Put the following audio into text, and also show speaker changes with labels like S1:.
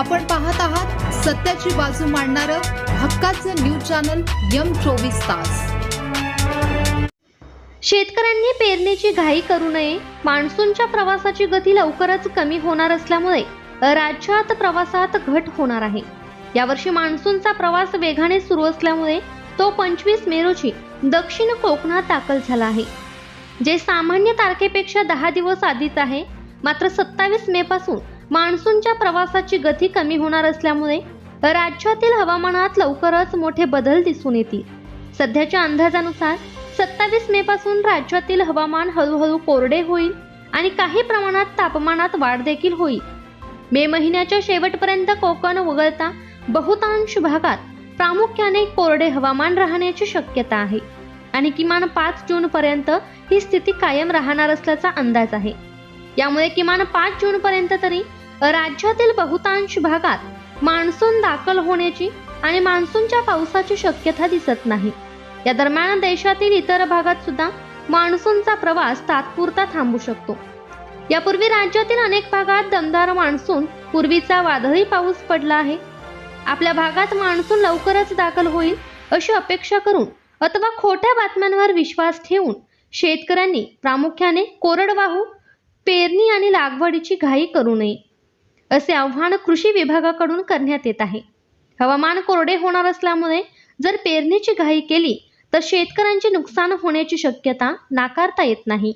S1: आपण पाहत आहात सत्याची बाजू मांडणारं हक्काचं न्यूज चॅनल यम चोवीस तास.
S2: शेतकऱ्यांनी पेरणीची घाई करू नये. मान्सूनच्या प्रवासाची गती लवकरच कमी होणार असल्यामुळे राज्यात प्रवासात घट होणार आहे. यावर्षी मान्सूनचा प्रवास वेगाने सुरू असल्यामुळे तो पंचवीस मे रोजी दक्षिण कोकणात दाखल झाला आहे. जे सामान्य तारखेपेक्षा दहा दिवस आधीच आहे. मात्र सत्तावीस मे पासून मान्सूनच्या प्रवासाची गती कमी होणार असल्यामुळे राज्यातील हवामानात लवकरच मोठे बदल दिसून येतील. सध्याच्या अंदाजानुसार सत्तावीस मे पासून राज्यातील हवामान हळूहळू कोरडे होईल आणि काही प्रमाणात तापमानात वाढ देखील होईल. मे महिन्याच्या शेवटपर्यंत कोकण वगळता बहुतांश भागात प्रामुख्याने कोरडे हवामान राहण्याची शक्यता आहे आणि किमान पाच जून पर्यंत ही स्थिती कायम राहणार असल्याचा अंदाज आहे. यामुळे किमान पाच जून पर्यंत तरी राज्यातील बहुतांश भागात मान्सून दाखल होण्याची आणि मान्सूनच्या पावसाची शक्यता दिसत नाही. या दरम्यान देशातील इतर भागात सुद्धा मान्सूनचा प्रवास तात्पुरता थांबू शकतो. यापूर्वी राज्यातील अनेक भागात दमदार मान्सून पूर्वीचा वादळी पाऊस पडला आहे. आपल्या भागात मान्सून लवकरच दाखल होईल अशी अपेक्षा करून अथवा खोट्या बातम्यांवर विश्वास ठेवून शेतकऱ्यांनी प्रामुख्याने कोरडवाहू पेरणी आणि लागवडीची घाई करू नये. असे आव्हान कृषी विभागाकडून करण्यात येत आहे. हवामान कोरडे होणार असल्यामुळे जर पेरणीची घाई केली तर शेतकऱ्यांचे नुकसान होण्याची शक्यता नाकारता येत नाही.